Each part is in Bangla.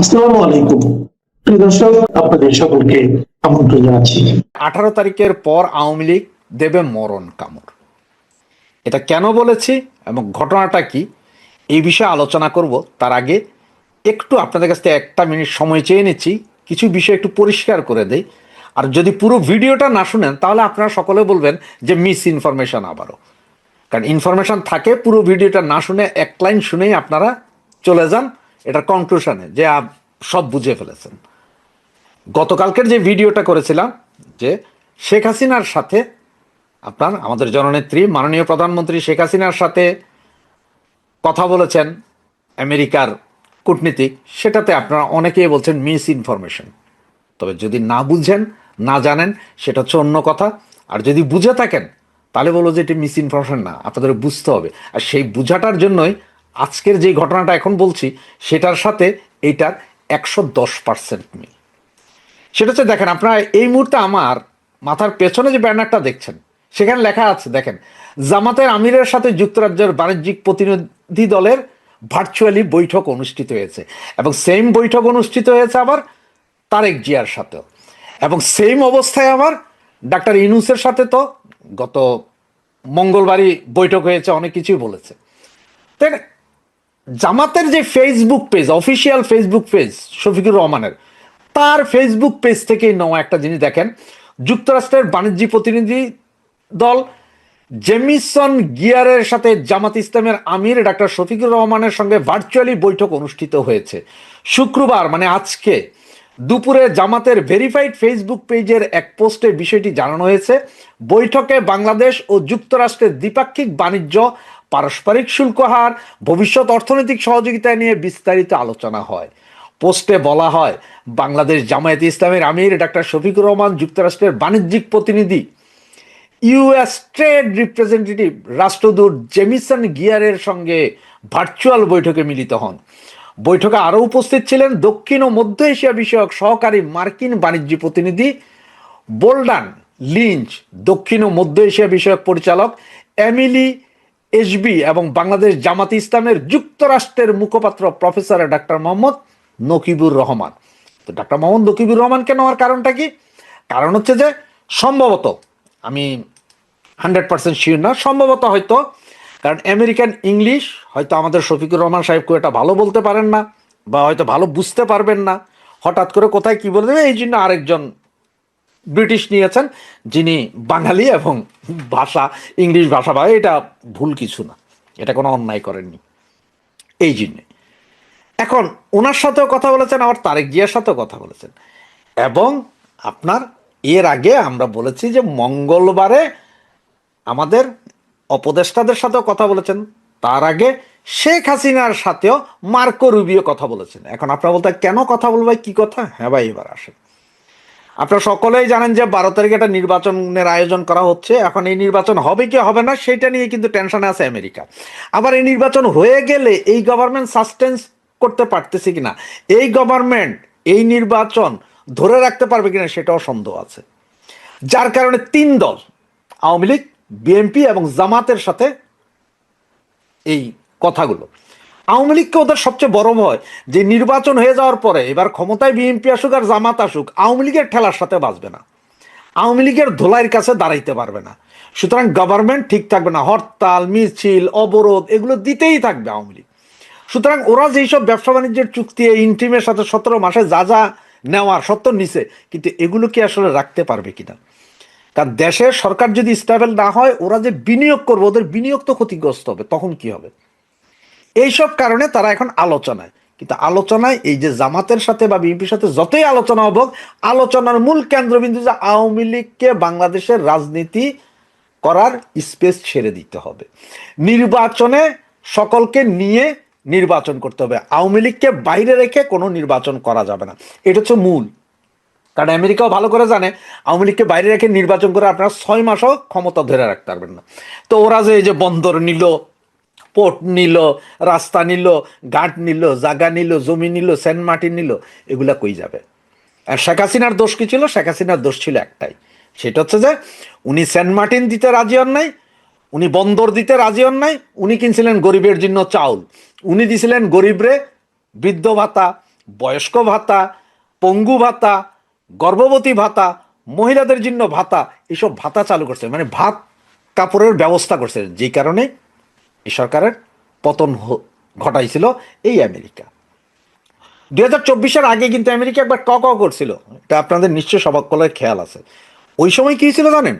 আসসালামু আলাইকুম। প্রিয় দর্শক, আপনাদের সকলকে আমন্ত্রণ জানাচ্ছি। আঠারো তারিখের পর আওয়ামী লীগ দেবে মরণ কামড়। এটা কেন বলেছি এবং ঘটনাটা কি, এই বিষয়ে আলোচনা করব। তার আগে একটু আপনাদের কাছ থেকে একটা মিনিট সময় চেয়ে নিচ্ছি, কিছু বিষয় একটু পরিষ্কার করে দেই। আর যদি পুরো ভিডিওটা না শুনেন, তাহলে আপনারা সকলে বলবেন যে মিস ইনফরমেশন আবারও। কারণ ইনফরমেশন থাকে, পুরো ভিডিওটা না শুনে এক লাইন শুনেই আপনারা চলে যান। এটার কনক্লুশনে যে সব বুঝে ফেলেছেন। গতকালকের যে ভিডিওটা করেছিলাম, যে শেখ হাসিনার সাথে আপনার আমাদের জননেত্রী, মাননীয় প্রধানমন্ত্রী শেখ হাসিনার সাথে কথা বলেছেন আমেরিকার কূটনীতিক, সেটাতে আপনারা অনেকেই বলছেন মিস ইনফরমেশন তবে যদি না বুঝেন, না জানেন, সেটা হচ্ছে অন্য কথা। আর যদি বুঝে থাকেন, তাহলে বলো যে এটি মিস ইনফরমেশন না আপনাদের বুঝতে হবে। আর সেই বুঝাটার জন্যই আজকের যে ঘটনাটা এখন বলছি, সেটার সাথে এইটার একশো দশ পার্সেন্ট মিল। সেটা হচ্ছে, দেখেন, আপনারা এই মুহূর্তে আমার মাথার পেছনে যে ব্যানারটা দেখছেন, সেখানে লেখা আছে, দেখেন, জামাতের আমিরের সাথে যুক্তরাজ্যের বাণিজ্যিক প্রতিনিধি দলের ভার্চুয়ালি বৈঠক অনুষ্ঠিত হয়েছে এবং সেম বৈঠক অনুষ্ঠিত হয়েছে আবার তারেক জিয়ার সাথেও। এবং সেম অবস্থায় আবার ডাক্তার ইনুসের সাথে তো গত মঙ্গলবারই বৈঠক হয়েছে, অনেক কিছুই বলেছে। তাই না? জামাতের যে Facebook page official Facebook page Shafiqur রহমানের, তার ফেসবুক পেজ থেকেই নেওয়া একটা জিনিস দেখেন। যুক্তরাষ্ট্রের বাণিজ্যিক প্রতিনিধি দল জেমিসন গিয়ারের সাথে জামাত ইসলামের আমির ডাক্তার শফিকুর রহমানের সঙ্গে ভার্চুয়ালি বৈঠক অনুষ্ঠিত হয়েছে। শুক্রবার মানে আজকে, দুপুরে জামাতের ভেরিফাইড ফেসবুক পেজের এক পোস্টে বিষয়টি জানানো হয়েছে। বৈঠকে বাংলাদেশ ও যুক্তরাষ্ট্রের দ্বিপাক্ষিক বাণিজ্য পারস্পরিক শুল্ক হার, ভবিষ্যৎ অর্থনৈতিক সহযোগিতা নিয়ে বিস্তারিত আলোচনা হয়। পোস্টে বলা হয়, বাংলাদেশ জামায়াত ইসলামের আমির ডাক্তার শফিকুর রহমান যুক্তরাষ্ট্রের বাণিজ্যিক প্রতিনিধি। ইউএস ট্রেড রিপ্রেজেন্টেটিভ রাষ্ট্রদূত জেমিসন গিয়ারের সঙ্গে ভার্চুয়াল বৈঠকে মিলিত হন। বৈঠকে আরও উপস্থিত ছিলেন দক্ষিণ ও মধ্য এশিয়া বিষয়ক সহকারী মার্কিন বাণিজ্য প্রতিনিধি বোল্ডান লিঞ্চ, দক্ষিণ ও মধ্য এশিয়া বিষয়ক পরিচালক এমিলি এসবি এবং বাংলাদেশ জামাত ইসলামের যুক্তরাষ্ট্রের মুখপাত্র প্রফেসর ডাক্তার মোহাম্মদ নকিবুর রহমান। তো ডাক্তার মোহাম্মদ নকিবুর রহমানকে নেওয়ার কারণটা কি? কারণ হচ্ছে যে, সম্ভবত, আমি হান্ড্রেড পার্সেন্ট শিওর না, সম্ভবত হয়তো, কারণ আমেরিকান ইংলিশ হয়তো আমাদের শফিকুর রহমান সাহেব খুব একটা ভালো বলতে পারেন না, বা হয়তো ভালো বুঝতে পারবেন না, হঠাৎ করে কোথায় কি বলে দেবে, এই জন্য আরেকজন ব্রিটিশ নিয়েছেন, যিনি বাঙালি এবং ভাষা, ইংলিশ ভাষা বা এটা ভুল কিছু না। এটা কোনো অন্যায় করেননি। এই জন্যে। এখন ওনার সাথেও কথা বলেছেন, আবার তারেক জিয়ার সাথেও কথা বলেছেন। এবং আপনার এর আগে আমরা বলেছি যে মঙ্গলবারে আমাদের অপদেষ্টাদের সাথেও কথা বলেছেন। তার আগে শেখ হাসিনার সাথেও মার্কো রুবিও কথা বলেছেন। এখন আপনারা বলতে কেন কথা বলবে কি কথা? হ্যাঁ ভাই, এবার আসেন। আপনারা সকলেই জানেন যে বারো তারিখে একটা নির্বাচনের আয়োজন করা হচ্ছে। এখন এই নির্বাচন হবে কি হবে না, সেটা নিয়ে কিন্তু টেনশনে আছে আমেরিকা। আবার এই নির্বাচন হয়ে গেলে এই গভর্নমেন্ট সাসটেন্স করতে পারতেছে কিনা, এই গভর্নমেন্ট এই নির্বাচন ধরে রাখতে পারবে কিনা সেটাও সন্দেহ আছে। যার কারণে তিন দল, আওয়ামী লীগ, বিএনপি এবং জামাতের সাথে এই কথাগুলো। আওয়ামী লীগকে ওদের সবচেয়ে বড় ভয়, যে নির্বাচন হয়ে যাওয়ার পরে এবার ক্ষমতায় বিএনপি আসুক আর জামাত আসুক, আওয়ামী লীগের ঠেলার সাথে বাঁচবে না। আওয়ামী লীগের ধোলাইয়ের কাছে দাঁড়াইতে পারবে না। সুতরাং গভর্নমেন্ট ঠিক থাকবে না, হরতাল, মিছিল, অবরোধ, এগুলো দিতেই থাকবে আওয়ামী লীগ। সুতরাং ওরা যেই সব ব্যবসা বাণিজ্যের চুক্তি ইন্টিমের সাথে সতেরো মাসে যা যা নেওয়ার সত্য নিছে, কিন্তু এগুলো কি আসলে রাখতে পারবে কিনা? কারণ দেশের সরকার যদি স্টেবল না হয়, ওরা যে বিনিয়োগ করবে, ওদের বিনিয়োগ তো ক্ষতিগ্রস্ত হবে, তখন কি হবে? এইসব কারণে তারা এখন আলোচনায়। কিন্তু আলোচনায় এই যে জামাতের সাথে বা বিএনপির সাথে যতই আলোচনা হব আলোচনার মূল কেন্দ্রবিন্দু যে আওয়ামী লীগকে বাংলাদেশের রাজনীতি করার স্পেস ছেড়ে দিতে হবে। নির্বাচনে সকলকে নিয়ে নির্বাচন করতে হবে। আওয়ামী লীগকে বাইরে রেখে কোনো নির্বাচন করা যাবে না। এটা হচ্ছে মূল। কারণ আমেরিকাও ভালো করে জানে, আওয়ামী লীগকে বাইরে রেখে নির্বাচন করে আপনারা ছয় মাসও ক্ষমতা ধরে রাখতে পারবেন না। তো ওরা যে এই যে বন্দর নিল পোর্ট নিল, রাস্তা নিল, ঘাট নিল, জাগা নিল, জমি নিল, সেন্ট মার্টিন নিল, এগুলা কই যাবে? আর শেখ হাসিনার দোষ কী ছিল? শেখ হাসিনার দোষ ছিল একটাই। সেটা হচ্ছে যে, উনি সেন্ট মার্টিন দিতে রাজি হন নাই, উনি বন্দর দিতে রাজি হন নাই, উনি কিনছিলেন গরিবের জন্য চাউল, উনি দিছিলেন গরিবরে বৃদ্ধ ভাতা, বয়স্ক ভাতা, পঙ্গু ভাতা, গর্ভবতী ভাতা, মহিলাদের জন্য ভাতা, এসব ভাতা চালু করছে মানে ভাত কাপড়ের ব্যবস্থা করছে, যেই কারণে সরকারের পতন ঘটাইছিল এই আমেরিকা। দু হাজার চব্বিশের আগে কিন্তু আমেরিকা একবার ক ক করছিল। এটা আপনাদের নিশ্চয় সবাকলের খেয়াল আছে। ওই সময় কী ছিল জানেন?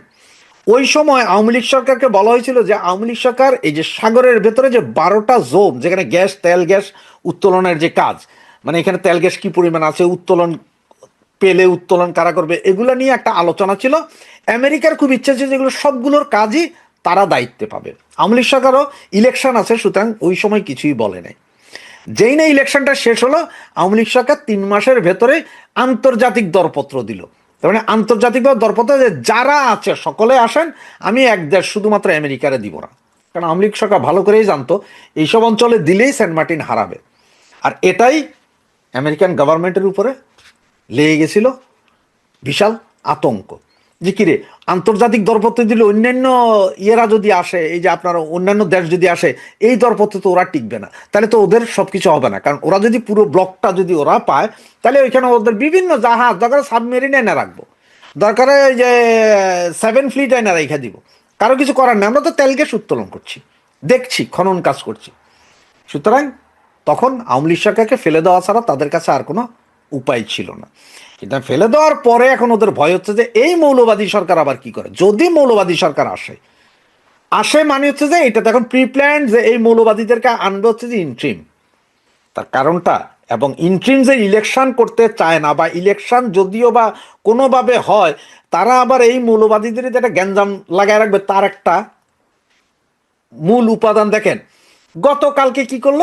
ওই সময় আওয়ামী লীগ সরকারকে বলা হয়েছিল যে আওয়ামী লীগ সরকার এই যে সাগরের ভেতরে যে বারোটা জোন, যেখানে গ্যাস, তেল, গ্যাস উত্তোলনের যে কাজ মানে এখানে তেল, গ্যাস কী পরিমাণ আছে, উত্তোলন পেলে উত্তোলন কারা করবে, এগুলো নিয়ে একটা আলোচনা ছিল। আমেরিকার খুব ইচ্ছা ছিল যেগুলো সবগুলোর কাজই তারা দায়িত্বে পাবে। আওয়ামী লীগ সরকারও ইলেকশন আছে, সুতরাং ওই সময় কিছুই বলে নাই। যেই না ইলেকশনটা শেষ হলো, আওয়ামী লীগ সরকার তিন মাসের ভেতরে আন্তর্জাতিক দরপত্র দিল। তার মানে আন্তর্জাতিক দরপত্র যে যারা আছে, সকলে আসেন, আমি এক দেশ শুধুমাত্র আমেরিকারে দিব না। কারণ আওয়ামী লীগ সরকার ভালো করেই জানতো, এইসব অঞ্চলে দিলেই সেন্ট মার্টিন হারাবে। আর এটাই আমেরিকান গভর্নমেন্টের উপরে লেগে গেছিল বিশাল আতঙ্ক। যে কিরে আন্তর্জাতিক দরপত্র দিলে অন্যান্য ইয়েরা যদি আসে, এই যে আপনার অন্যান্য দেশ যদি আসে, এই দরপত্র তো ওরা টিকবে না। তাহলে তো ওদের সব কিছু হবে না। কারণ ওরা যদি পুরো ব্লকটা যদি ওরা পায়, তাহলে ওইখানে ওদের বিভিন্ন জাহাজ, দরকার সাবমেরিন এনে রাখব। দরকারে যে সেভেন ফ্লিট এনে রেখে দিব। কারও কিছু করার নেই। আমরা তো তেল গ্যাস উত্তোলন করছি। দেখছি, খনন কাজ করছি। সুতরাং তখন আওয়ামী লীগ সরকারকে ফেলে দেওয়া ছাড়া তাদের কাছে আর কোনো উপায় ছিল না। কিন্তু ফেলে দেওয়ার পরে এখন ওদের ভয় হচ্ছে যে এই মৌলবাদী সরকার আবার কি করে? যদি মৌলবাদী সরকার আসে আসে মানে হচ্ছে যে এটা তখন প্রি প্ল্যান যে এই মৌলবাদীদেরকে আনবে হচ্ছে যে ইন্ট্রিম তার কারণটা, এবং ইন্ট্রিম যে ইলেকশন করতে চায় না বা ইলেকশন যদিও বা কোনোভাবে হয়, তারা আবার এই মৌলবাদীদের যেটা গ্যাঞ্জাম লাগায় রাখবে, তার একটা মূল উপাদান দেখেন। গতকালকে কি করল?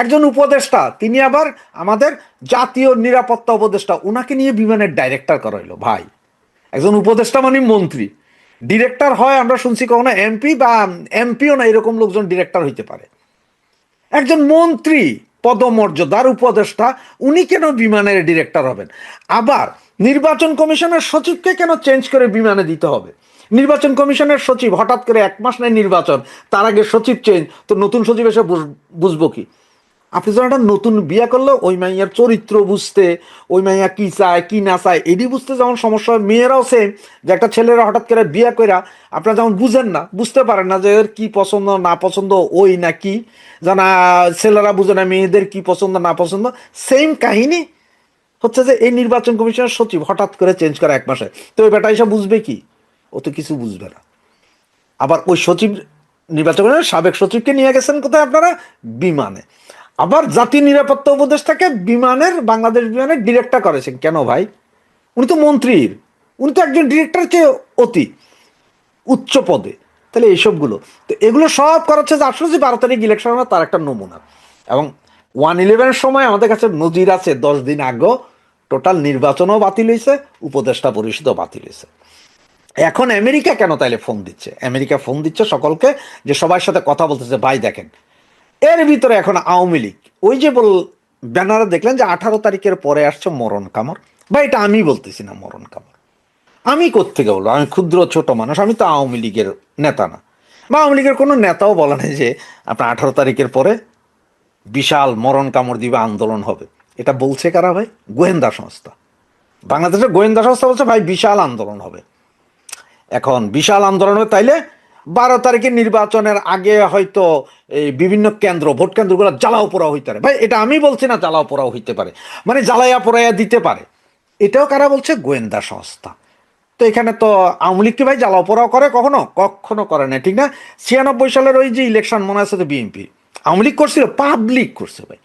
একজন উপদেষ্টা, তিনি আবার আমাদের জাতীয় নিরাপত্তা উপদেষ্টা ওনাকে নিয়ে বিমানের ডাইরেক্টর করাইলো, ভাই। একজন উপদেষ্টা মানে মন্ত্রী। ডিরেক্টর হয়, আমরা শুনছি কখনো এমপি বা এমপিও না, এরকম লোকজন ডিরেক্টর হইতে পারে। একজন মন্ত্রী, পদমর্যাদার উপদেষ্টা, উনি কেন বিমানের ডিরেক্টর হবেন? আবার নির্বাচন কমিশনের সচিবকে কেন চেঞ্জ করে বিমানে দিতে হবে? নির্বাচন কমিশনের সচিব, হঠাৎ করে এক মাস নেই নির্বাচন, তার আগে সচিব চেঞ্জ তো নতুন সচিব এসে বুঝ- বুঝব কি? আপনি যখন একটা নতুন বিয়া করলে, ওই মাইয়ার চরিত্র বুঝতে, ওই মাইয়া কি চায়, কি না চায় এটি বুঝতে যেমন সমস্যা হয়, মেয়েরাও সেম যে একটা ছেলেরা হঠাৎ করে বিয়া কইরা আপনারা যেমন বুঝেন না, বুঝতে পারেন না যে এর কি পছন্দ, না পছন্দ, ওই না কি জানা ছেলেরা বুঝে না, মেয়েদের কি পছন্দ, না পছন্দ সেম কাহিনী হচ্ছে যে এই নির্বাচন কমিশনের সচিব হঠাৎ করে চেঞ্জ করা এক মাসে। তো ওই বেটা এসব বুঝবে কি? ও তো কিছু বুঝবে না। আবার ওই সচিব, নির্বাচন সাবেক সচিবকে নিয়ে গেছেন কোথায় আপনারা? বিমানে। আবার জাতীয় নিরাপত্তা উপদেষ্টাকে বিমানের, বাংলাদেশ বিমানের ডিরেক্টর করেছেন। কেন ভাই? উনি তো মন্ত্রীর। উনি তো একজন ডিরেক্টর চেয়ে অতি উচ্চ পদে। তাহলে এইসবগুলো। তো এগুলো সব করা হচ্ছে যে আসলে যে বারো তারিখ ইলেকশন হবে তার একটা নমুনা। এবং ওয়ান ইলেভেনের সময় আমাদের কাছে নজির আছে, দশ দিন আগেও টোটাল নির্বাচনও বাতিল হয়েছে, উপদেষ্টা পরিষদও বাতিল হয়েছে। এখন আমেরিকা কেন তাইলে ফোন দিচ্ছে? আমেরিকা ফোন দিচ্ছে সকলকে যে সবার সাথে কথা বলতেছে, ভাই দেখেন এর ভিতরে এখন আওয়ামী লীগ। ওই যে বল ব্যানারে দেখলেন যে আঠারো তারিখের পরে আসছে মরণ কামড়। বা এটা আমি বলতেছি না মরণ কামর আমি কোত্থেকে বলব? আমি ক্ষুদ্র ছোট মানুষ, আমি তো আওয়ামী লীগের নেতা না। বা আওয়ামী লীগের কোনো নেতাও বলে নাই যে আপনার আঠারো তারিখের পরে বিশাল মরণ কামড় দিবে, আন্দোলন হবে। এটা বলছে কারা ভাই? গোয়েন্দা সংস্থা। বাংলাদেশের গোয়েন্দা সংস্থা বলছে, ভাই, বিশাল আন্দোলন হবে। এখন বিশাল আন্দোলন হবে, তাইলে বারো তারিখে নির্বাচনের আগে হয়তো এই বিভিন্ন কেন্দ্র, ভোট কেন্দ্রগুলো জ্বালাও পোড়াও হইতে পারে। ভাই, এটা আমি বলছি না জ্বালাও পোড়াও হইতে পারে। মানে জ্বালাইয়া পোড়াইয়া দিতে পারে। এটাও কারা বলছে? গোয়েন্দা সংস্থা। তো এখানে তো আওয়ামী লীগ কি ভাই জ্বালাও পোড়াও করে কখনো? কখনো করে না, ঠিক না? ছিয়ানব্বই সালের ওই যে ইলেকশন মনে আছে তো বিএনপি? আওয়ামী লীগ করছিল পাবলিক করছে ভাই।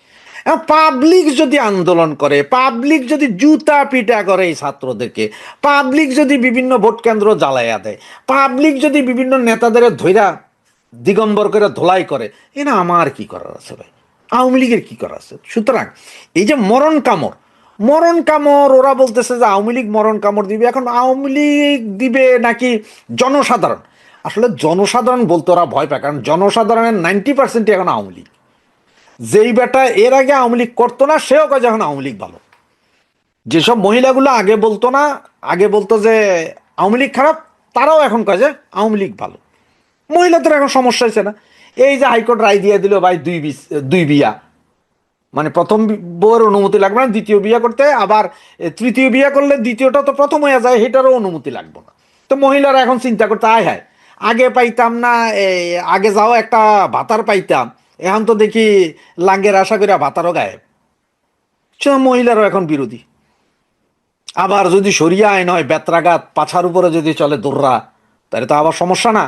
পাবলিক যদি আন্দোলন করে পাবলিক যদি জুতা পিটা করে এই ছাত্রদেরকে পাবলিক যদি বিভিন্ন ভোট কেন্দ্র জ্বালাইয়া দেয় পাবলিক যদি বিভিন্ন নেতাদের ধৈরা দিগম্বর করে ধোলাই করে এ না আমার কি করার আছে ভাই? আওয়ামী লীগের কি করার আছে? সুতরাং এই যে মরণ কামড় মরণ কামড়, ওরা বলতেছে যে আওয়ামী লীগ মরণ কামড় দিবে, এখন আওয়ামী লীগ দিবে নাকি জনসাধারণ? আসলে জনসাধারণ বলতে ওরা ভয় পায়, কারণ জনসাধারণের নাইনটি পার্সেন্টই এখন আওয়ামী লীগ। যেই বেটা এর আগে আওয়ামী লীগ করতো না, সেও কাজ এখন আওয়ামী লীগ ভালো। যেসব মহিলাগুলো আগে বলতো না, আগে বলতো যে আওয়ামী লীগ খারাপ, তারাও এখন কাজে আওয়ামী লীগ ভালো। মহিলাদের এখন সমস্যা হয়েছে না। এই যে হাইকোর্ট রায় দিয়ে দিল, ভাই, দুই বিস, দুই বিয়া। মানে প্রথম বউয়ের অনুমতি লাগবে না, দ্বিতীয় বিয়ে করতে, আবার তৃতীয় বিয়ে করলে দ্বিতীয়টা তো প্রথম হয়ে যায়, সেটারও অনুমতি লাগবে না। তো মহিলারা এখন চিন্তা করতে, আয় হায়, আগে পাইতাম না আগে যাও একটা ভাতার পাইতাম। এখন তো দেখি লাঙ্গের আশা করে ভাতারও গায়েব। মহিলারও এখন বিরোধী। আবার যদি সরিয়া আইন হয়, বেত্রাঘাত, পাছার উপরে যদি চলে দৌড়া তাহলে তো আবার সমস্যা না।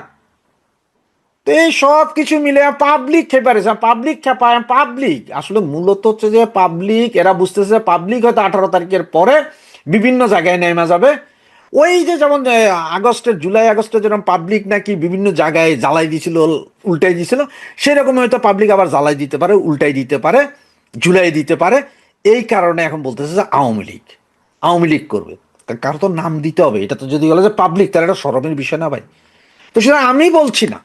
তো এই সব কিছু মিলে পাবলিক খেপে পারেছে পাবলিক খেপায় পাবলিক আসলে মূলত হচ্ছে যে পাবলিক এরা বুঝতেছে পাবলিক হয়তো আঠারো তারিখের পরে বিভিন্ন জায়গায় নেমে যাবে। ওই যে যেমন এ, আগস্টের জুলাই আগস্টে যেরকম পাবলিক নাকি বিভিন্ন জায়গায় জ্বালাই দিছিল উল্টাই দিছিল সেরকম হয়তো পাবলিক আবার জ্বালাই দিতে পারে উল্টাই দিতে পারে জুলাই দিতে পারে। এই কারণে এখন বলতেছে যে আওয়ামী লীগ আওয়ামী লীগ করবে। কারও তো নাম দিতে হবে এটা তো যদি বলে যে পাবলিক তাহলে এটা সরমের বিষয় না ভাই। তো সেটা আমি বলছি না।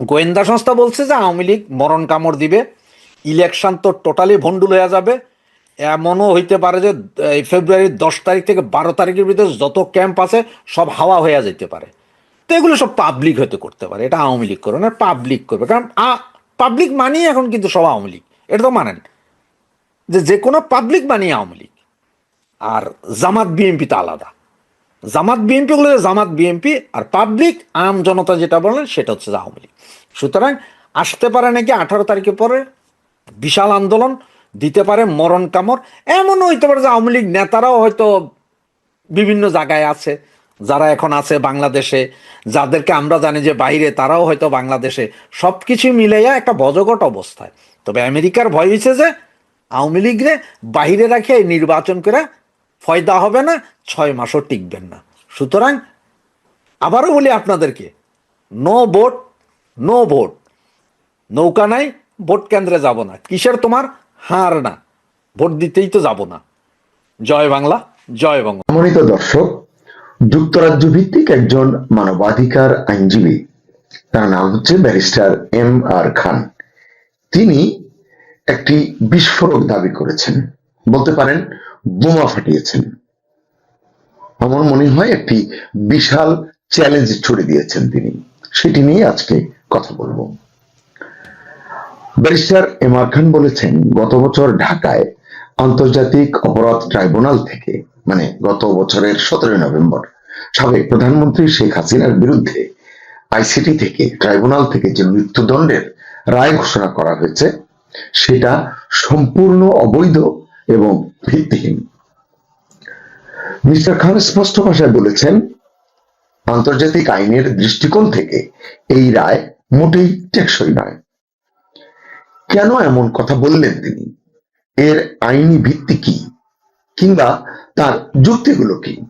গোয়েন্দা সংস্থা বলছে যে আওয়ামী লীগ মরণ কামড় দিবে ইলেকশন তো টোটালি ভন্ডুল হয়ে যাবে এমনও হইতে পারে যে, এই ফেব্রুয়ারির দশ তারিখ থেকে বারো তারিখের ভিতরে যত ক্যাম্প আছে, সব হাওয়া হয়ে যেতে পারে। তো এগুলো সব পাবলিক হতে করতে পারে। এটা আওয়ামী লীগ করবে না পাবলিক করবে। কারণ পাবলিক মানেই এখন কিন্তু সব আওয়ামী লীগ। এটা তো মানেন। যে যে কোনো পাবলিক মানেই আওয়ামী লীগ। আর জামাত বিএনপি তো আলাদা। জামাত বিএনপি গুলো জামাত বিএনপি আর পাবলিক আম জনতা যেটা বলেন, সেটা হচ্ছে আওয়ামী লীগ। সুতরাং, আসতে পারে নাকি আঠারো তারিখে পরে? বিশাল আন্দোলন। দিতে পারে মরণ কামড়। এমনও হইতে পারে যে আওয়ামী লীগ নেতারাও হয়তো বিভিন্ন জায়গায় আছে, যারা এখন আছে বাংলাদেশে, যাদেরকে আমরা জানি যে বাইরে, তারাও হয়তো বাংলাদেশে। সব কিছু মিলাইয়া একটা বজগট অবস্থায়। তবে আমেরিকার ভয় হয়েছে যে আওয়ামী লীগরে বাইরে রাখে নির্বাচন করে ফয়দা হবে না, ছয় মাসও টিকবেন না। সুতরাং আবারও বলি আপনাদেরকে, নো ভোট নো ভোট। নৌকা নাই, ভোট কেন্দ্রে যাব না। কিসের তোমার? হার না, ভোট দিতেই তো যাব না। জয় বাংলা, জয় বঙ্গ। সম্মানিত দর্শক যুক্তরাজ্য ভিত্তিক একজন মানবাধিকার আইনজীবী। তার নাম হচ্ছে ব্যারিস্টার এম আর খান। তিনি একটি বিস্ফোরক দাবি করেছেন। বলতে পারেন, বোমা ফাটিয়েছেন। আমার মনে হয় একটি বিশাল চ্যালেঞ্জ ছুড়ে দিয়েছেন তিনি। সেটি নিয়ে আজকে কথা বলব। ব্যারিস্টার এম আর খান বলেছেন, গত বছর ঢাকায় আন্তর্জাতিক অপরাধ ট্রাইব্যুনাল থেকে মানে গত বছরের সতেরোই নভেম্বর, সাবেক প্রধানমন্ত্রী শেখ হাসিনার বিরুদ্ধে আইসিটি থেকে, ট্রাইব্যুনাল থেকে যে মৃত্যুদণ্ডের রায় ঘোষণা করা হয়েছে, সেটা সম্পূর্ণ অবৈধ এবং ভিত্তিহীন। মিস্টার খান স্পষ্ট ভাষায় বলেছেন, আন্তর্জাতিক আইনের দৃষ্টিকোণ থেকে এই রায় মোটেই টেকসই নয়। কেন এমন কথা বললেন তিনি? এর আইনি ভিত্তি কি? কিংবা তার যুক্তিগুলো কি?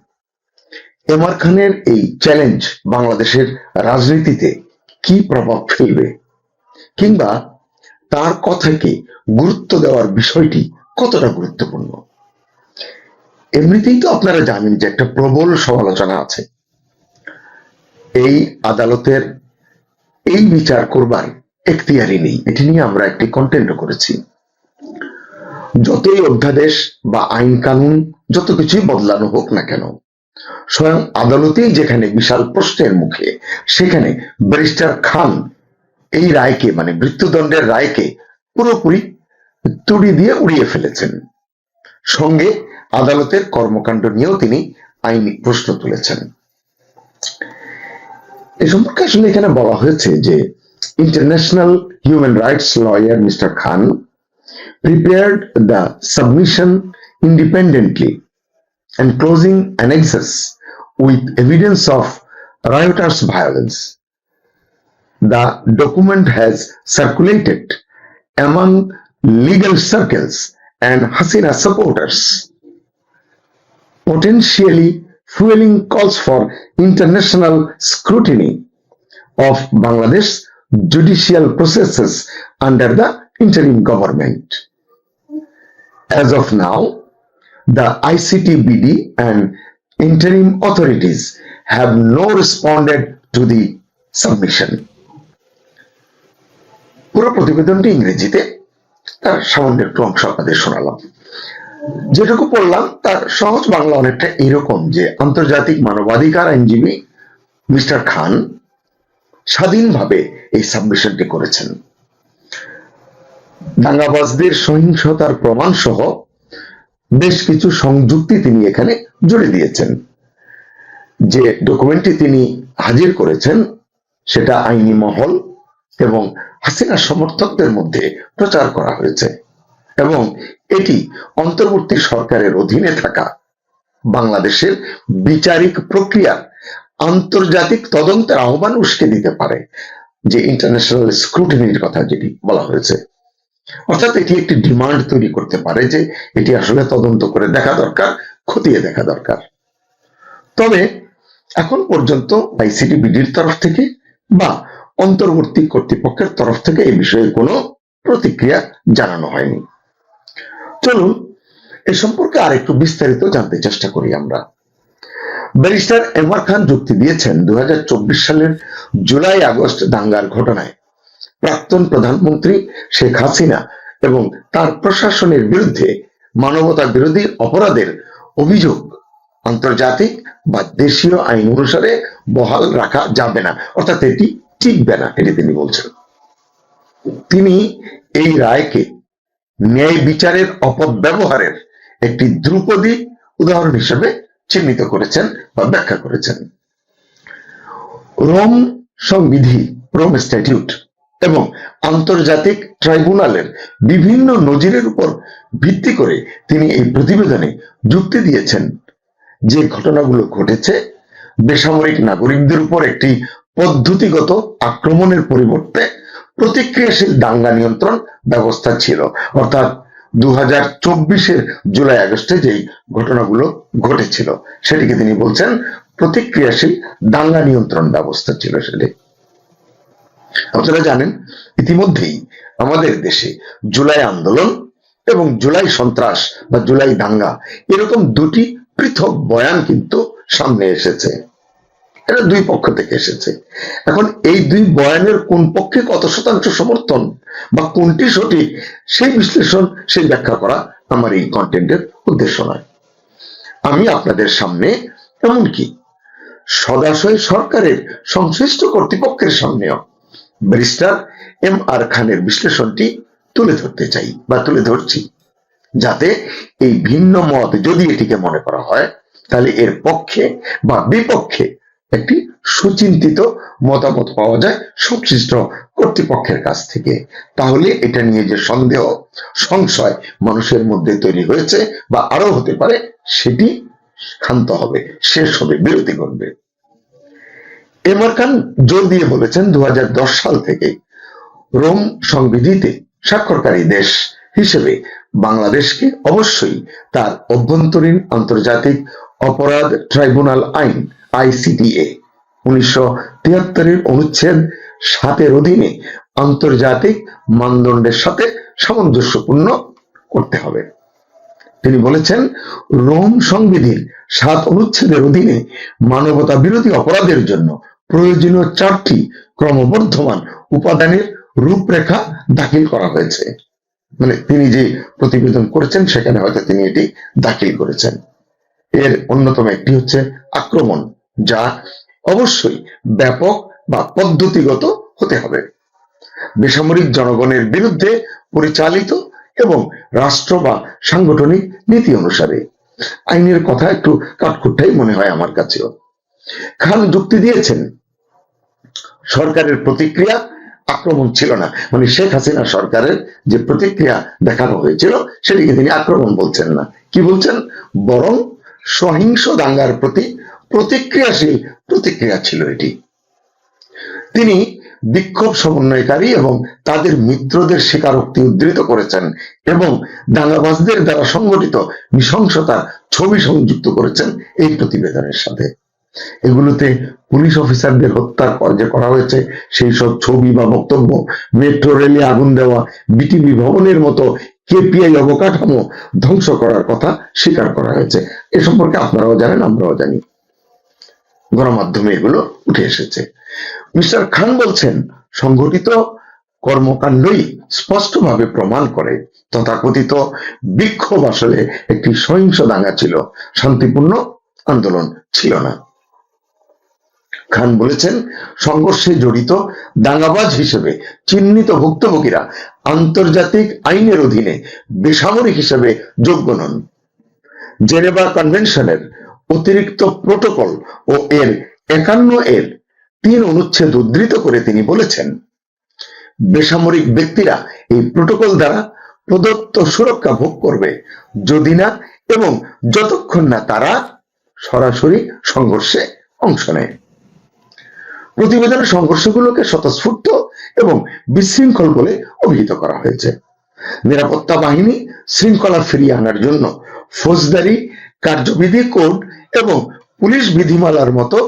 এমআর খানের এই চ্যালেঞ্জ বাংলাদেশের রাজনীতিতে কি প্রভাব ফেলবে? কিংবা তার কথাকে গুরুত্ব দেওয়ার বিষয়টি কতটা গুরুত্বপূর্ণ? এমনিতেই তো আপনারা জানেন যে একটা প্রবল সমালোচনা আছে। এই আদালতের এই বিচার করবার এখতিয়ারই নেই। এটি নিয়ে আমরা একটি কন্টেন্ট করেছি। যতই অধ্যাদেশ বা আইন কানুন যত কিছুই বদলানো হোক না কেন, স্বয়ং আদালতেই যেখানে বিশাল প্রশ্নের মুখে, সেখানে ব্যারিস্টার খান এই রায়কে মানে মৃত্যুদণ্ডের রায়কে পুরোপুরি তুড়ি দিয়ে উড়িয়ে ফেলেছেন। সঙ্গে আদালতের কর্মকাণ্ড নিয়েও তিনি আইনি প্রশ্ন তুলেছেন। এ সম্পর্কে আসলে এখানে বলা হয়েছে যে international human rights lawyer Mr. Khan prepared the submission independently and closing annexes with evidence of rioters' violence. The document has circulated among legal circles and Hasina supporters, potentially fueling calls for international scrutiny of Bangladesh judicial processes under the interim government. As of now, the ICTBD and interim authorities have no responded to the submission. পুরো প্রতিবেদনটি ইংরেজিতে তার সামান্য একটু অংশ আপনাদের শোনালাম যেটুকু পড়লাম তার সহজ বাংলা অনেকটা এরকম যে আন্তর্জাতিক মানবাধিকার আইনজীবী মিস্টার খান স্বাধীনভাবে এই সাবমিশনটি করেছেন। দাঙ্গাবাজদের সহিংসতার প্রমাণ সহ বেশ কিছু সংযুক্তি তিনি এখানে জুড়ে দিয়েছেন। যে ডকুমেন্টটি তিনি হাজির করেছেন, সেটা আইনি মহল এবং হাসিনা সমর্থকদের মধ্যে প্রচার করা হয়েছে এবং এটি অন্তর্বর্তী সরকারের অধীনে থাকা বাংলাদেশের বিচারিক প্রক্রিয়ার আন্তর্জাতিক তদন্তের আহ্বান উস্কে দিতে পারে যে ইন্টারন্যাশনাল স্ক্রুটিনির কথা যেটি বলা হয়েছে। অর্থাৎ এটি একটি ডিমান্ড তৈরি করতে পারে যে এটি আসলে তদন্ত করে দেখা দরকার, খতিয়ে দেখা দরকার। তবে এখন পর্যন্ত আইসিটি বিডির তরফ থেকে বা অন্তর্বর্তী কর্তৃপক্ষের তরফ থেকে এই বিষয়ে কোনো প্রতিক্রিয়া জানানো হয়নি। চলুন, এ সম্পর্কে আরেকটু বিস্তারিত জানতে চেষ্টা করি আমরা। ব্যারিস্টার এমর খান যুক্তি দিয়েছেন দু সালের জুলাই আগস্ট দাঙ্গার ঘটনায়। প্রাক্তন প্রধানমন্ত্রী শেখ হাসিনা এবং তার প্রশাসনের বিরুদ্ধে মানবতা বিরোধী অপরাধের অভিযোগ। আন্তর্জাতিক বা দেশীয় আইন অনুসারে বহাল রাখা যাবে না, অর্থাৎ এটি টিকবে না, এটি তিনি বলছেন। তিনি এই রায়কে ন্যায় বিচারের অপব্যবহারের একটি ধ্রুপদী উদাহরণ হিসেবে চিহ্নিত করেছেন বা ব্যাখ্যা করেছেন। রোম সংবিধি রোম স্ট্যাটিউট এবং আন্তর্জাতিক ট্রাইব্যুনালের বিভিন্ন নজিরের উপর ভিত্তি করে তিনি এই প্রতিবেদনে যুক্তি দিয়েছেন যে ঘটনাগুলো ঘটেছে বেসামরিক নাগরিকদের উপর একটি পদ্ধতিগত আক্রমণের পরিবর্তে প্রতিক্রিয়াশীল দাঙ্গা নিয়ন্ত্রণ ব্যবস্থা ছিল। অর্থাৎ দু জুলাই আগস্টে যেই ঘটনাগুলো ঘটেছিল, সেটিকে তিনি বলছেন প্রতিক্রিয়াশীল দাঙ্গা নিয়ন্ত্রণ ব্যবস্থা ছিল সেটি। আপনারা জানেন, ইতিমধ্যেই আমাদের দেশে জুলাই আন্দোলন এবং জুলাই সন্ত্রাস বা জুলাই দাঙ্গা এরকম দুটি পৃথক বয়ান কিন্তু সামনে এসেছে। এটা দুই পক্ষ থেকে এসেছে। এখন এই দুই বয়ানের কোন পক্ষে কত শতাংশ সমর্থন বা কোনটি সঠিক, সেই বিশ্লেষণ, সেই ব্যাখ্যা করা আমার এই কন্টেন্টের উদ্দেশ্য নয়। আমি আপনাদের সামনে এমনকি সদাশয় সরকারের সংশ্লিষ্ট কর্তৃপক্ষের সামনেও ব্যারিস্টার এম আর খানের বিশ্লেষণটি তুলে ধরতে চাই বা তুলে ধরছি। যাতে এই ভিন্ন মত যদি এটিকে মনে করা হয়, তাহলে এর পক্ষে বা বিপক্ষে একটি সুচিন্তিত মতামত পাওয়া যায় সংশ্লিষ্ট কর্তৃপক্ষের কাছ থেকে। তাহলে এটা নিয়ে যে সন্দেহ, সংশয় মানুষের মধ্যে তৈরি হয়েছে বা আরও হতে পারে, সেটি ক্ষান্ত হবে, শেষ হবে, বিরতি করবে। এমর খান জোর দিয়ে বলেছেন দু হাজার দশ সাল থেকে রোম সংবিধিতে স্বাক্ষরকারী দেশ হিসেবে বাংলাদেশকে অবশ্যই তার অভ্যন্তরীণ আন্তর্জাতিক অপরাধ ট্রাইব্যুনাল আইন আইসিটিএ উনিশশো তিয়াত্তরের অনুচ্ছেদ সাতের অধীনে আন্তর্জাতিক মানদণ্ডের সাথে সামঞ্জস্যপূর্ণ করতে হবে। তিনি বলেছেন, রোম সংবিধির সাত অনুচ্ছেদের অধীনে মানবতা বিরোধী অপরাধের জন্য প্রয়োজনীয় চারটি ক্রমবর্ধমান উপাদানের রূপরেখা দাখিল করা হয়েছে। মানে তিনি যে প্রতিবেদন করেছেন, সেখানে হয়তো তিনি এটি দাখিল করেছেন। এর অন্যতম একটি হচ্ছে আক্রমণ। যা অবশ্যই ব্যাপক বা পদ্ধতিগত হতে হবে। বেসামরিক জনগণের বিরুদ্ধে পরিচালিত এবং রাষ্ট্র বা সাংগঠনিক নীতি অনুসারে। আইনের কথা একটু কাঠখুট্টাই মনে হয় আমার কাছেও। খান যুক্তি দিয়েছেন, সরকারের প্রতিক্রিয়া আক্রমণ ছিল না। মানে শেখ হাসিনা সরকারের যে প্রতিক্রিয়া দেখানো হয়েছিল, সেটিকে তিনি আক্রমণ বলছেন না। কি বলছেন? বরং সহিংস দাঙ্গার প্রতি প্রতিক্রিয়াশীল, প্রতিক্রিয়া ছিল এটি। তিনি বিক্ষোভ সমন্বয়কারী এবং তাদের মিত্রদের স্বীকারোক্তি উদ্ধৃত করেছেন এবং দাঙ্গাবাজদের দ্বারা সংগঠিত নৃশংসতার ছবি সংযুক্ত করেছেন এই প্রতিবেদনের সাথে। এগুলোতে পুলিশ অফিসারদের হত্যার পর যে করা হয়েছে। সেই সব ছবি বা বক্তব্য, মেট্রো, রেলে আগুন দেওয়া, বিটিভি ভবনের মতো কেপিআই অবকাঠামো ধ্বংস করার কথা স্বীকার করা হয়েছে। এ সম্পর্কে আপনারাও জানেন, আমরাও জানি। গণমাধ্যমে এগুলো উঠে এসেছে। মিস্টার খান বলছেন সংগঠিত কর্মকাণ্ডই স্পষ্টভাবে প্রমাণ করে তথাকথিত বিক্ষোভ আসলে একটি সহিংস দাঙ্গা ছিল, শান্তিপূর্ণ আন্দোলন ছিল না। খান বলেছেন, সংঘর্ষে জড়িত দাঙ্গাবাজ হিসেবে চিহ্নিত ভুক্তভোগীরা আন্তর্জাতিক আইনের অধীনে বেসামরিক হিসেবে যোগ্য নন। জেনেভা কনভেনশনের অতিরিক্ত প্রোটোকল ও এর একান্ন এর তিন অনুচ্ছেদ উদ্ধৃত করে তিনি বলেছেন, বেসামরিক ব্যক্তিরা এই প্রোটোকল দ্বারা প্রদত্ত সুরক্ষা ভোগ করবে যদি না এবং যতক্ষণ না তারা সরাসরি সংঘর্ষে অংশ নেয়। প্রতিবেদনে সংঘর্ষগুলোকে স্বতঃস্ফূর্ত এবং বিশৃঙ্খল বলে অভিহিত করা হয়েছে। নিরাপত্তা বাহিনী শৃঙ্খলা ফিরিয়ে আনার জন্য ফৌজদারি, কার্যবিধি কোড এবং পুলিশ বিধিমালার মতো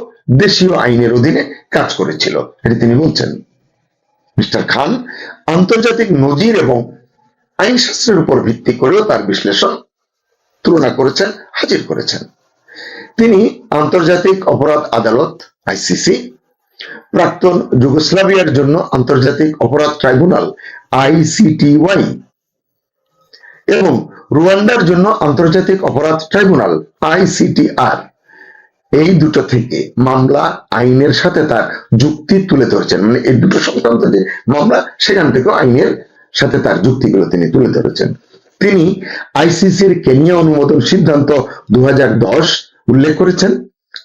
দেশীয় আইনের অধীনে কাজ করেছিল, এটি তিনি বলছেন। মিস্টার খান আন্তর্জাতিক নজির এবং আইনশাস্ত্রের উপর ভিত্তি করেও তার বিশ্লেষণ তুলনা করেছেন, হাজির করেছেন। তিনি আন্তর্জাতিক অপরাধ আদালত, আইসিসি, প্রাক্তন যুগোস্লাভিয়ার জন্য আন্তর্জাতিক অপরাধ ট্রাইব্যুনাল, আইসিটিওয়াই, এবং রুয়ান্ডার জন্য আন্তর্জাতিক অপরাধ ট্রাইব্যুনাল, আইসিটিআর। এই দুটো থেকে মামলা আইনের সাথে তার যুক্তি তুলে ধরেছেন। মানে এই দুটো সংক্রান্ত যে মামলা, সেখান থেকেও আইনের সাথে তার যুক্তিগুলো তিনি তুলে ধরেছেন। তিনি আইসিসির কেনিয়া অনুমোদন সিদ্ধান্ত দু হাজার দশ উল্লেখ করেছেন।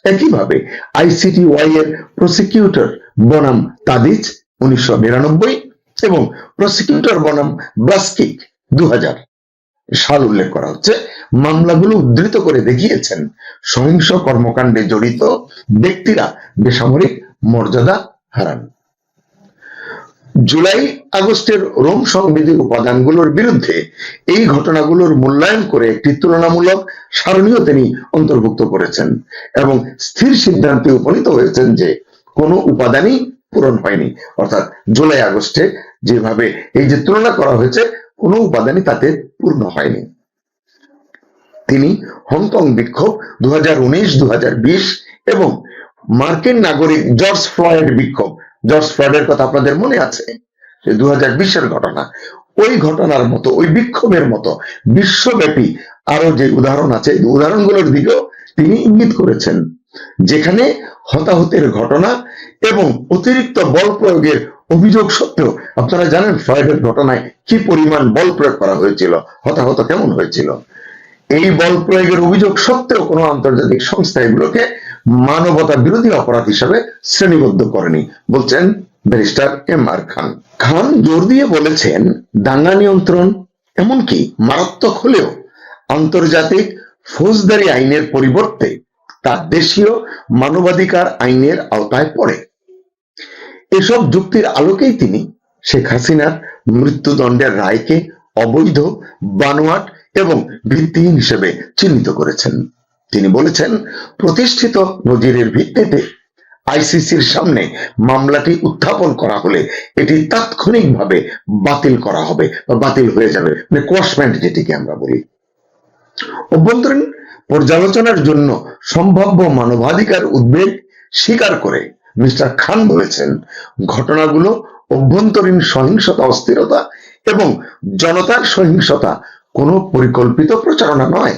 একইভাবে আইসিটি ওয়াই এর প্রসিকিউটর বনাম তাদিজ উনিশশো নিরানব্বই এবং প্রসিকিউটর বনাম ব্লাস্কিক দু সাল উল্লেখ করা হচ্ছে, মামলাগুলো উদ্ধৃত করে দেখিয়েছেন। সহিংস কর্মকাণ্ডে জড়িত ব্যক্তিরা বেসামরিক মর্যাদা হারান। জুলাই আগস্টের রোম সংবিধির উপাদানগুলোর বিরুদ্ধে এই ঘটনাগুলোর মূল্যায়ন করে একটি তুলনামূলক সারণীয় তিনি অন্তর্ভুক্ত করেছেন এবং স্থির সিদ্ধান্তে উপনীত হয়েছেন যে কোনো উপাদানই পূরণ হয়নি। অর্থাৎ জুলাই আগস্টে যেভাবে এই যে তুলনা করা হয়েছে কোনো উপাদানই তাতে পূর্ণ হয়নি। তিনি হংকং বিক্ষোভ দু হাজার এবং মার্কিন নাগরিক জর্জ ফ্লয়েড বিক্ষোভ। জর্জ ফ্লয়েডের কথা আপনাদের মনে আছে? যে দু হাজার ঘটনা। ওই ঘটনার মতো, ওই বিক্ষোভের মতো বিশ্বব্যাপী আরও যে উদাহরণ আছে উদাহরণগুলোর দিকেও তিনি ইঙ্গিত করেছেন। যেখানে হতাহতের ঘটনা এবং অতিরিক্ত বল প্রয়োগের অভিযোগ সত্ত্বেও আপনারা জানেন ফ্লয়েডের ঘটনায় কি পরিমাণ বল প্রয়োগ করা হয়েছিল, হতাহত কেমন হয়েছিল? এই বল প্রয়োগের অভিযোগ সত্ত্বেও কোনো আন্তর্জাতিক সংস্থা এগুলোকে মানবতা বিরোধী অপরাধ হিসাবে শ্রেণীবদ্ধ করেনি, বলছেন ব্যারিস্টার এম আর খান। খান জোর দিয়ে বলেছেন, দাঙ্গা নিয়ন্ত্রণ এমনকি মারাত্মক হলেও আন্তর্জাতিক ফৌজদারি আইনের পরিবর্তে তা দেশীয় মানবাধিকার আইনের আওতায় পড়ে। এসব যুক্তির আলোকেই তিনি শেখ হাসিনার মৃত্যুদণ্ডের রায়কে অবৈধ, বানোয়াট এবং ভিত্তিহীন হিসেবে চিহ্নিত করেছেন। তিনি বলেছেন, প্রতিষ্ঠিত নজিরের ভিত্তিতে আইসিসির সামনে মামলাটি উত্থাপন করা হলে এটি তাৎক্ষণিকভাবে বাতিল করা হবে বা বাতিল হয়ে যাবে। মানে কোয়াশমেন্ট যেটিকে আমরা বলি। অভ্যন্তরীণ পর্যালোচনার জন্য সম্ভাব্য মানবাধিকার উদ্বেগ স্বীকার করে মিস্টার খান বলেছেন, ঘটনাগুলো অভ্যন্তরীণ সহিংসতা, অস্থিরতা এবং জনতার সহিংসতা কোনো পরিকল্পিত প্রচারণা নয়।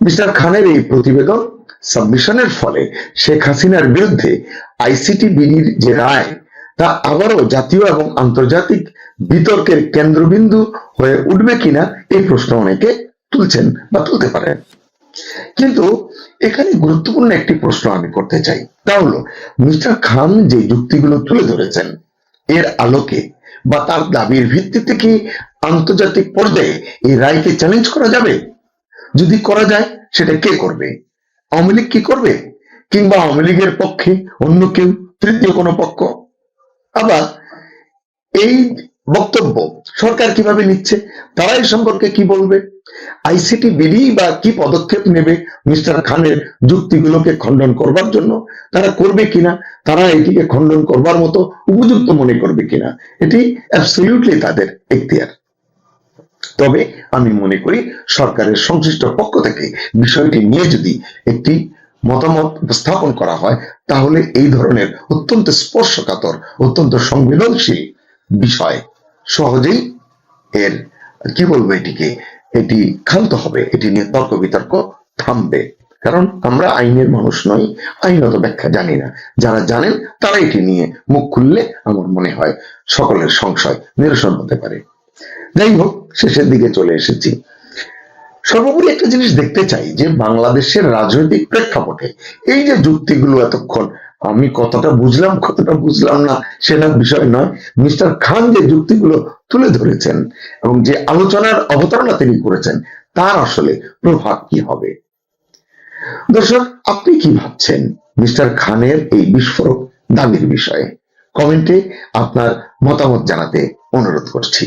মিস্টার খানের এই প্রতিবেদন সাবমিশনের ফলে শেখ হাসিনার বিরুদ্ধে আইসিটি বিডির যে রায়, তা আবারও জাতীয় এবং আন্তর্জাতিক বিতর্কের কেন্দ্রবিন্দু হয়ে উঠবে কিনা এই প্রশ্ন অনেকে তুলছেন বা তুলতে পারেন। কিন্তু এখানে গুরুত্বপূর্ণ একটি প্রশ্ন আমি করতে চাই। তা হলো, মিস্টার খান যে যুক্তিগুলো তুলে ধরেছেন, এর আলোকে বা তার দাবির ভিত্তিতে কি আন্তর্জাতিক পর্যায়ে এই রায়কে চ্যালেঞ্জ করা যাবে? যদি করা যায়, সেটা কে করবে? আওয়ামী লীগ কি করবে? কিংবা আওয়ামী লীগের পক্ষে অন্য কেউ তৃতীয় কোনো পক্ষ? আবার এই বক্তব্য সরকার কীভাবে নিচ্ছে, তারা এই সম্পর্কে কি বলবে? আইসিটি বিডি বা কি পদক্ষেপ নেবে মিস্টার খানের যুক্তিগুলোকে খণ্ডন করবার জন্য? তারা করবে কিনা? তারা এটিকে খণ্ডন করবার মতো উপযুক্ত মনে করবে কিনা? এটি অ্যাবসলিউটলি তাদের এখতিয়ার। তবে আমি মনে করি সরকারের সংশ্লিষ্ট পক্ষ থেকে বিষয়টি নিয়ে যদি একটি মতামত উপস্থাপন করা হয়, তাহলে এই ধরনের অত্যন্ত স্পর্শকাতর, অত্যন্ত সংবেদনশীল বিষয় সহজেই এর, কি বলব এটিকে? এটি ক্ষান্ত হবে, এটি নিয়ে তর্ক বিতর্ক থামবে। কারণ আমরা আইনের মানুষ নই, আইনত ব্যাখ্যা জানি না। যারা জানেন তারা এটি নিয়ে মুখ খুললে আমার মনে হয় সকলের সংশয় নিরসন হতে পারে। যাই হোক, শেষের দিকে চলে এসেছি। সর্বোপরি একটা জিনিস দেখতে চাই যে বাংলাদেশের রাজনৈতিক প্রেক্ষাপটে এই যে যুক্তিগুলো এতক্ষণ আমি কতটা বুঝলাম কতটা বুঝলাম না, সেটা বিষয় নয়। মিস্টার খান যে যুক্তিগুলো তুলে ধরেছেন এবং যে আলোচনার অবতারণা তিনি করেছেন, তার আসলে প্রভাব কি হবে? দর্শক, আপনি কি ভাবছেন মিস্টার খানের এই বিস্ফোরক দাবির বিষয়ে? কমেন্টে আপনার মতামত জানাতে অনুরোধ করছি।